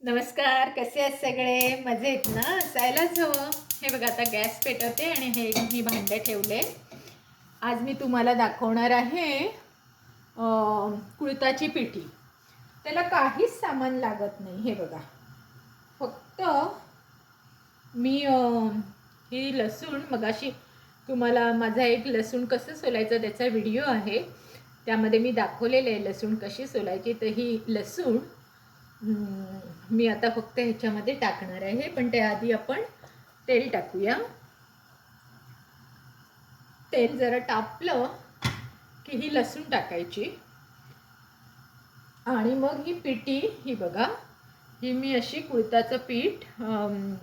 नमस्कार कसे आहेत सगळे? मजेत ना? असायलाच हवं. हे बघा आता गॅस पेटवते आणि हे ही भांडं ठेवले. आज मी तुम्हाला दाखवणार आहे कुळताची पिठी त्याला काहीच सामान लागत नाही. हे बघा. फक्त मी ही लसूण मगाशी तुम्हाला माझा एक लसूण कसं सोलायचं त्याचा व्हिडिओ आहे. त्यामध्ये मी दाखवलेलं आहे लसूण कशी सोलायची. तर ही लसूण मी आता फक्त ह्याच्यामध्ये टाकणार आहे पण त्याआधी आपण तेल टाकूया. तेल जरा टापलं की ही लसूण टाकायची. आणि मग ही पिठी ही बघा ही मी अशी कुळताचं पीठ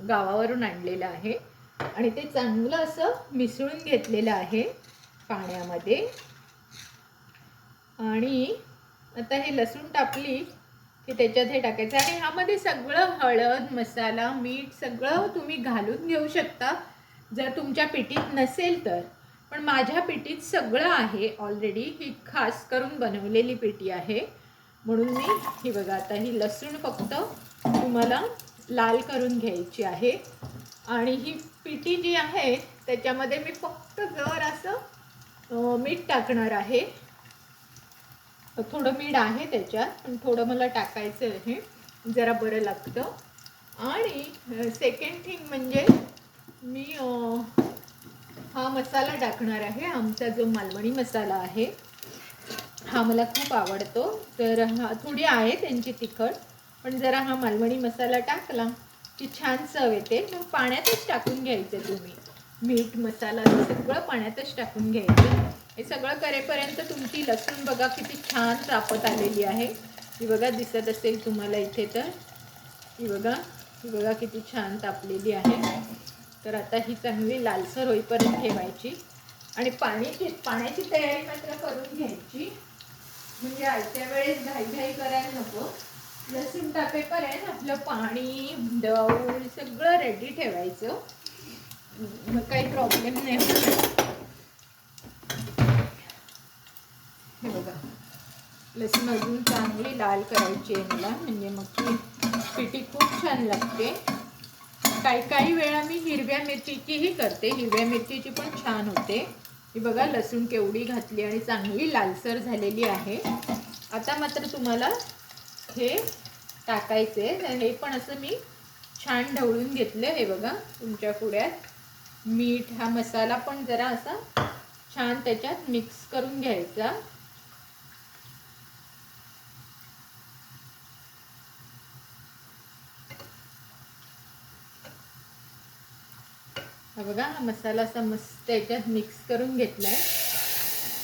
गावावरून आणलेलं आहे. आणि ते चांगलं असं मिसळून घेतलेलं आहे पाण्यामध्ये. आणि आता हे लसूण टाकली की त्याच्यात हे टाकायचं आणि ह्यामध्ये सगळं हळद मसाला मीठ सगळं तुम्ही घालून घेऊ शकता. जर तुमच्या पिठीत नसेल तर. पण माझ्या पिठीत सगळं आहे. ऑलरेडी ही खास करून बनवलेली पिठी आहे. म्हणून मी ही बघा आता ही लसूण फक्त तुम्हाला लाल करून घ्यायची आहे. आणि ही पिठी जी आहे त्याच्यामध्ये मी फक्त जर असं मीठ टाकणार आहे. थोडं मीठ आहे त्याच्यात पण थोडं मला टाकायचं आहे जरा बरं लागतं. आणि सेकंड थिंग म्हणजे मी हा मसाला टाकणार आहे आमचा जो मालवणी मसाला आहे. हा मला खूप आवडतो. तर हा थोडी आहे त्यांची तिखट पण जरा हा मालवणी मसाला टाकला की छान चव येते. मग पाण्यातच टाकून घ्यायचं तुम्ही. मीठ मसाला हे सगळं पाण्यातच टाकून घ्यायचं. हे सगळं करेपर्यंत तुमची लसूण बघा किती छान तापत आलेली आहे. ही बघा दिसत असेल तुम्हाला इथे तर. ही बघा ही बघा किती छान तापलेली आहे. तर आता ही चांगली लालसर होईपर्यंत ठेवायची. आणि पाण्याची पाण्याची तयारी मात्र करून घ्यायची. म्हणजे आयत्या वेळेस घाईघाई करायला नको. लसूण टाकेपर्यंत आपलं पाणी दवून सगळं रेडी ठेवायचं. मग काही प्रॉब्लेम नाही होत हे बघा लसूण अजून चांगली लाल करायची आहे मला. म्हणजे मग ती पिठी खूप छान लागते. काही काही वेळा मी हिरव्या मिरचीचीही करते. हिरव्या मिरचीची पण छान होते. ही बघा लसूण केवढी घातली आणि चांगली लालसर झालेली आहे. आता मात्र तुम्हाला हे टाकायचे हे पण असं मी छान ढवळून घेतलं हे बघा तुमच्या पुढ्यात. मीठ हा मसाला पण जरा असा छान त्याच्यात मिक्स करून घ्यायचा. हा बघा हा मसाला असा मस्त याच्यात मिक्स करून घेतला आहे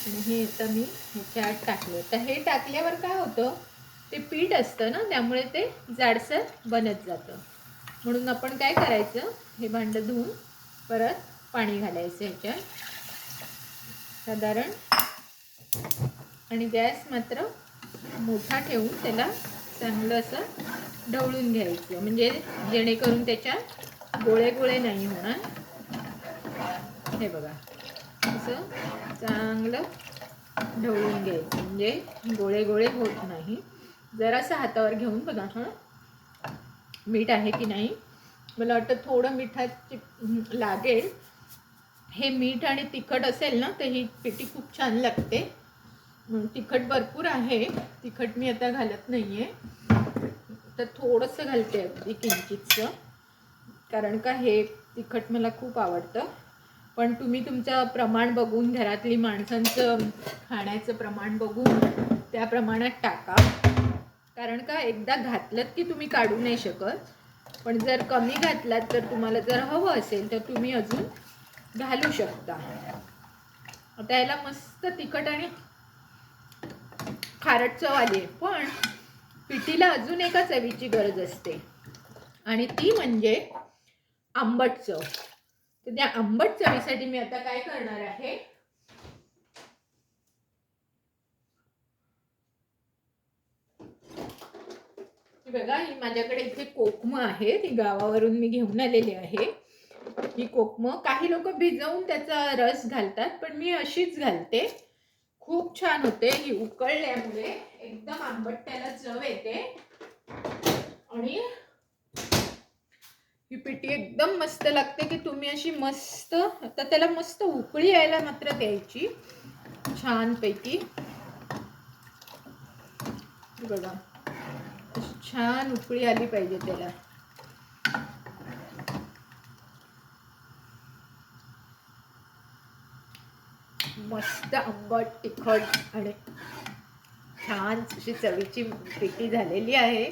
आणि हे आता मी ह्याच्या आत टाकलं तर हे टाकल्यावर काय होतं ते पीठ असतं ना त्यामुळे ते जाडसर बनत जातं. म्हणून आपण काय करायचं हे भांडं धुवून परत पाणी घालायचं ह्याच्यात साधारण. आणि गॅस मात्र मोठा ठेवून त्याला चांगलं असं ढवळून घ्यायचं. म्हणजे जेणेकरून त्याच्यात गोळे गोळे नाही होणार. हे बघा. असं चांगलं ढवळून घ्यायचं. म्हणजे गोळे गोळे होत नाही. जरासं हातावर घेऊन बघा हां. मीठ आहे की नाही? मला वाटतं थोडं मिठाची लागेल. हे मीठ आणि तिखट असेल ना तर ही पिठी खूप छान लागते. तिखट भरपूर आहे. तिखट मी आता घालत नाही आहे तर थोडंसं घालते अगदी किंचितचं कारण का हे तिखट मला खूप आवडतं. पण तुम्ही तुमचं प्रमाण बघून घरातली माणसांचं खाण्याचं प्रमाण बघून त्या प्रमाणात टाका. कारण का एकदा घातलं की तुम्ही काढू नाही शकत. पण जर कमी घातलात तर तुम्हाला जर हवं असेल तर तुम्ही अजून घालू शकता. आता याला मस्त तिखट आणि खारट चव आली आहे. पण पिठीला अजून एका चवीची गरज असते. आणि ती म्हणजे आंबट चव. तर त्या आंबट चवीसाठी मी आता काय करणार आहे? बघा ही माझ्याकडे इथे कोकम आहे ती गावावरून मी घेऊन आलेली आहे. ही कोकम. काही लोक भिजवून त्याचा रस घालतात पण मी अशीच घालते. खूप छान होते. ही उकळल्यामुळे एकदम आंबट त्याला चव येते. आणि एकदम मस्त लागते की तुम्ही अशी मस्त आता त्याला मस्त उकळी यायला मात्र द्यायची छानपैकी. बघा अशी छान उकळी आली पाहिजे त्याला. मस्त आंबट तिखट आणि छान अशी चवीची पिठी झालेली आहे.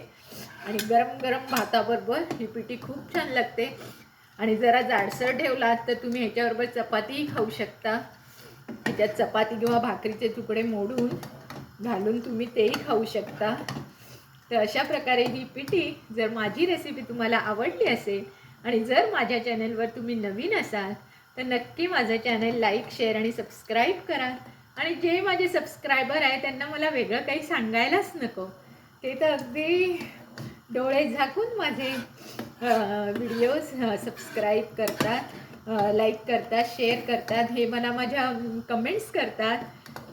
आणि गरम गरम भाताबरोबर ही पिठी खूप छान लागते. आणि जरा जाडसर ठेवलात तर तुम्ही ह्याच्याबरोबर चपातीही खाऊ शकता. ह्याच्यात चपाती किंवा भाकरीचे तुकडे मोडून घालून तुम्ही तेही खाऊ शकता. तर अशा प्रकारे ही पिठी जर माझी रेसिपी तुम्हाला आवडली असेल आणि जर माझ्या चॅनलवर तुम्ही नवीन असाल तर नक्की माझं चॅनल लाईक शेअर आणि सबस्क्राईब करा. आणि जे माझे सबस्क्रायबर आहे त्यांना मला वेगळं काही सांगायलाच नको. ते तर अगदी डोळे झाकून माझे व्हिडिओज सबस्क्राईब करतात लाईक करतात शेअर करतात हे मला माझ्या कमेंट्स करतात.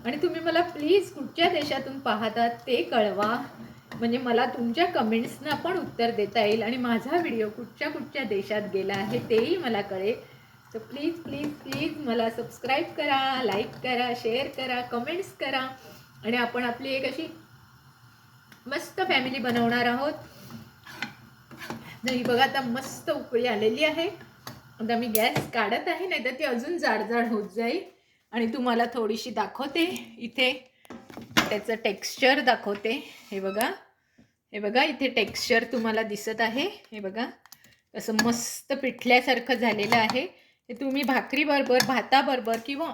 आणि तुम्ही मला प्लीज कुठच्या देशातून पाहतात ते कळवा. म्हणजे मला तुमच्या कमेंट्सना पण उत्तर देता येईल आणि माझा व्हिडिओ कुठच्या कुठच्या देशात गेला आहे तेही मला कळेल. तर प्लीज प्लीज प्लीज मला सबस्क्राईब करा लाईक करा शेअर करा कमेंट्स करा. आणि आपण आपली एक अशी मस्त फॅमिली बनवणार आहोत. ही बघा आता मस्त उकळी आलेली आहे. आता मी गॅस काढत आहे नाही तर ती अजून जाड जाड होत जाईल. आणि तुम्हाला थोडीशी दाखवते इथे. त्याचं टेक्स्चर दाखवते. हे बघा. हे बघा इथे टेक्स्चर तुम्हाला दिसत आहे. हे बघा. असं मस्त पिठल्यासारखं झालेलं आहे. हे तुम्ही भाकरीबरोबर भाताबरोबर किंवा